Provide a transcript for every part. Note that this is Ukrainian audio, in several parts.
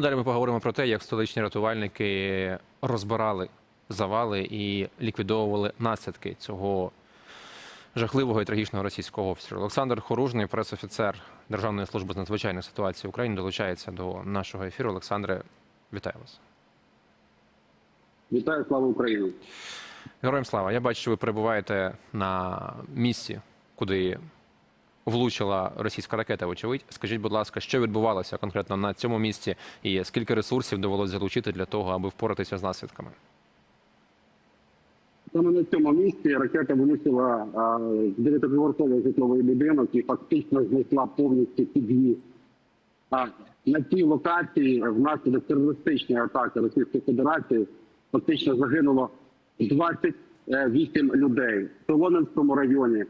Ну, Далі ми поговоримо про те, як столичні рятувальники розбирали завали і ліквідовували наслідки цього жахливого і трагічного російського обстрілу. Олександр Хоружний, пресофіцер Державної служби з надзвичайних ситуацій України, долучається до нашого ефіру. Олександре, вітаю вас. Вітаю, слава Україні. Героям слава. Я бачу, що ви перебуваєте на місці, куди влучила російська ракета. Вочевидь, скажіть, будь ласка, що відбувалося конкретно на цьому місці, і скільки ресурсів довелося залучити для того, аби впоратися з наслідками? Саме на цьому місці ракета влучила а, дев'ятиповерховий житловий будинок і фактично знесла повністю під'їзд. На цій локації внаслідок терористичної атаки Російської Федерації фактично загинуло 28 людей в Солонинському районі.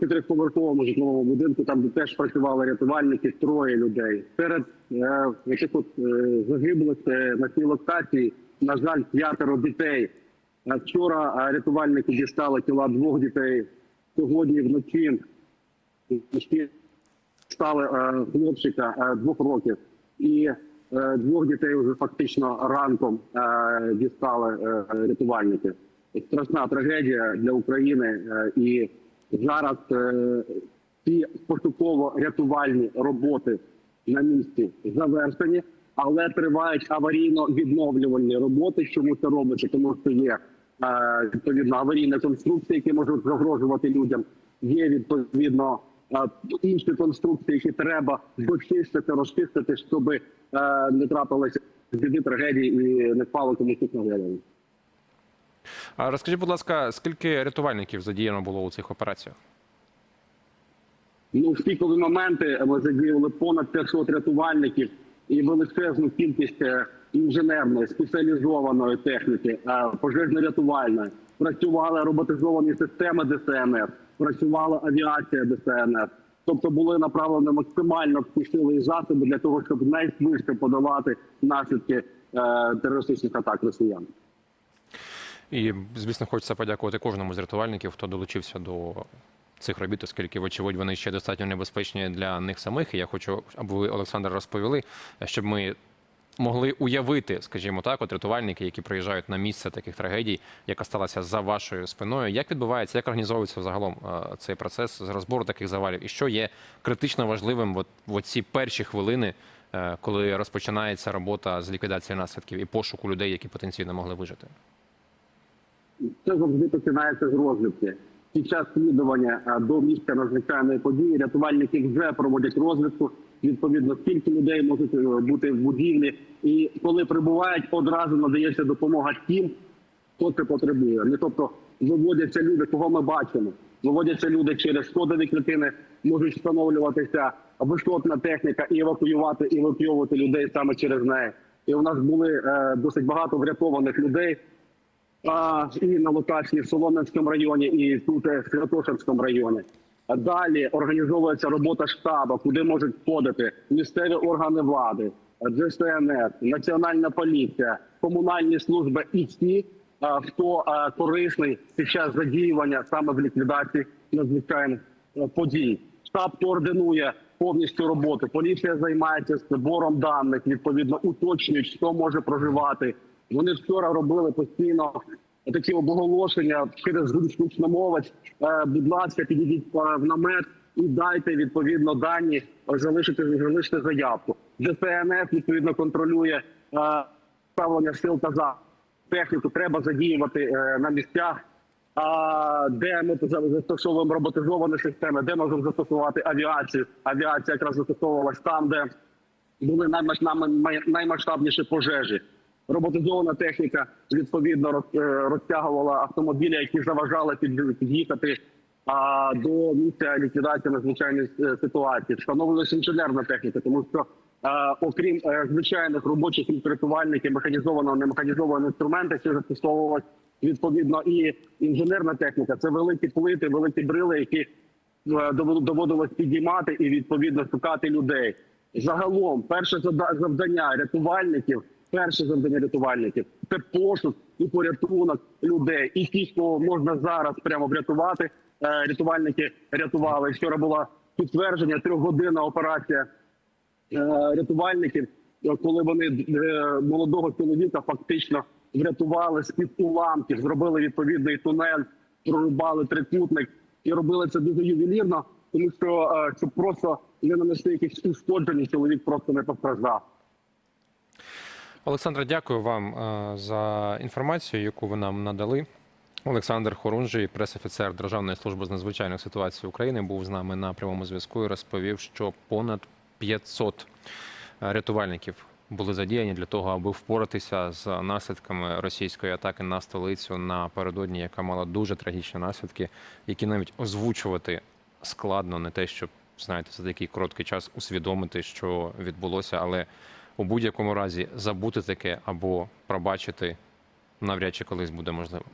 Чотириповерховому житловому будинку, там теж працювали рятувальники, троє людей. Серед е, яких от е, загиблих е, на цій локації, на жаль, п'ятеро дітей. Вчора рятувальники дістали тіла двох дітей. Сьогодні вночі стали хлопчика двох років, і двох дітей вже фактично ранком дістали рятувальники. Страшна трагедія для України, і зараз е, ці пошуково-рятувальні роботи на місці завершені, але тривають аварійно-відновлювальні роботи. Чому це робиться? Тому що є е, відповідно аварійні конструкції, які можуть загрожувати людям. Є відповідно е, інші конструкції, які треба дочистити, розчистити, щоб не трапилося біди трагедії і не впало комусь на голову. Розкажіть, будь ласка, скільки рятувальників задіяно було у цих операціях? Ну, в пікові моменти ми задіяли понад 500 рятувальників і величезну кількість е, інженерної спеціалізованої техніки, е, пожежно-рятувальної. Працювали роботизовані системи ДСНС, працювала авіація ДСНС. Тобто були направлені максимально всі засоби для того, щоб найшвидше подавати наслідки е, терористичних атак росіян. І, звісно, хочеться подякувати кожному з рятувальників, хто долучився до цих робіт, оскільки, вочевидь, вони ще достатньо небезпечні для них самих. І я хочу, аби ви, Олександр, розповіли, щоб ми могли уявити, скажімо так, от рятувальники, які приїжджають на місце таких трагедій, яка сталася за вашою спиною. Як відбувається, як організовується загалом е, цей процес з розбору таких завалів, і що є критично важливим от, в оці перші хвилини, е, коли розпочинається робота з ліквідації наслідків і пошуку людей, які потенційно могли вижити? Це завжди починається з розвідки. Під час слідування до місця надзвичайної події рятувальники вже проводять розвідку. Відповідно, скільки людей можуть е, бути в будівлі, і коли прибувають, одразу надається допомога тим, хто це потребує. Не тобто виводяться люди, кого ми бачимо. Виводяться люди через сходові клітини, можуть встановлюватися висотна техніка і евакуювати, і евакуювати людей саме через неї. І у нас були е, досить багато врятованих людей і на локації в Солом'янському районі, і тут е, в Святошинському районі. Далі організовується робота штабу, куди можуть входити місцеві органи влади, ДСНС, Національна поліція, комунальні служби і всі, а, хто корисний під час задіювання саме в ліквідації надзвичайних е, подій. Штаб координує повністю роботу. Поліція займається збором даних, відповідно уточнюють, хто може проживати. Вони вчора робили постійно такі обголошення через гучномовець. Е, Будь ласка, підійдіть е, в намет і дайте відповідно дані, залишити залишити заявку. ДСНС відповідно контролює е, ставлення сил та за техніку. Треба задіювати е, на місцях. А де ми застосовуємо роботизовані системи, де можемо застосувати авіацію. Авіація якраз застосовувалась там, де були наймасштабніші пожежі. Роботизована техніка відповідно е, розтягувала автомобілі, які заважали під- під'їхати до місця ліквідації надзвичайної е, ситуації. Встановлювалася інженерна техніка, тому що окрім е, звичайних робочих рятувальників, механізованого немеханізованого інструменту, ще застосовувалась відповідно і інженерна техніка. Це великі плити, великі брили, які доводилось підіймати і відповідно шукати людей. Загалом, перше завдання рятувальників, перше завдання рятувальників це пошук і порятунок людей. І ті, кого можна зараз прямо врятувати. е, Рятувальники рятували. Вчора була підтвердження трьохгодинна операція рятувальників, е, коли вони е, молодого чоловіка фактично врятували з під уламків, зробили відповідний тунель, прорубали трикутник і робили це дуже ювелірно, тому що щоб просто не нанести якісь ушкоджень, чоловік просто не постраждав. Олександре, дякую вам е, за інформацію, яку ви нам надали. Олександр Хорунжий, прес-офіцер Державної служби з надзвичайних ситуацій України, був з нами на прямому зв'язку і розповів, що понад 500 рятувальників були задіяні для того, аби впоратися з наслідками російської атаки на столицю напередодні, яка мала дуже трагічні наслідки, які навіть озвучувати складно, не те, щоб знаєте, за такий короткий час усвідомити, що відбулося, але у будь-якому разі забути таке або пробачити навряд чи колись буде можливо.